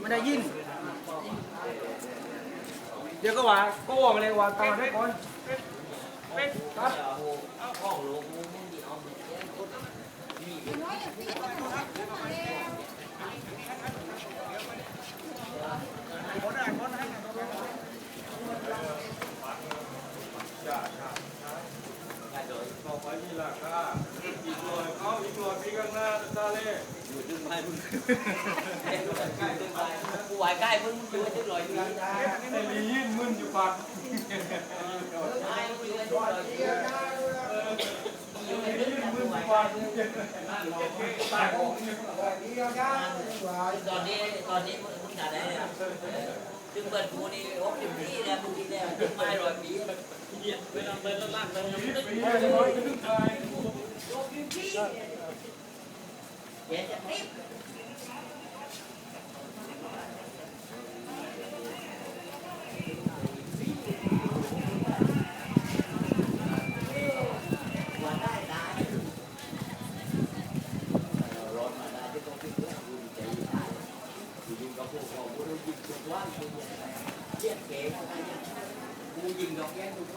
ไม่ได้ยิน เดี๋ยวก็ว่าก็ว่ามาเลยว่าตอนได้ก่อนครับ ต่อ ไปนี่ราคาอีกหน่อยเขาอีกหน่อยปีข้างหน้าตาเล่อยู่ดึงไปมึงกูไหวใกล้มึงอยู่ดึงลอยอยู่ไอ้ลียินมึนอยู่ปากไมึงอยู่ดึงลอยอยู่ดึงมึงไหวตอนนี้ตอนนี้มึงจะได้เนี่ยถึงเปิดกูนี่โอ้ยพี่เนี่ยมึงกินแล้วถึงไม่ร้อยปีเหยียดไปลำเดินล่างเดินยังไม่ร้อยปเย็นจะรีบวันได้ได้รถมาได้ที่ต้องขึ้นเครื่องกูดีใจได้กูยิงกับพวกเรากูยิงทุกวันกูยิงอะไรเรียกเก๋อะไรเนี่ยกูยิงดอกแก้ทุกวันแต่ไอ้พวกด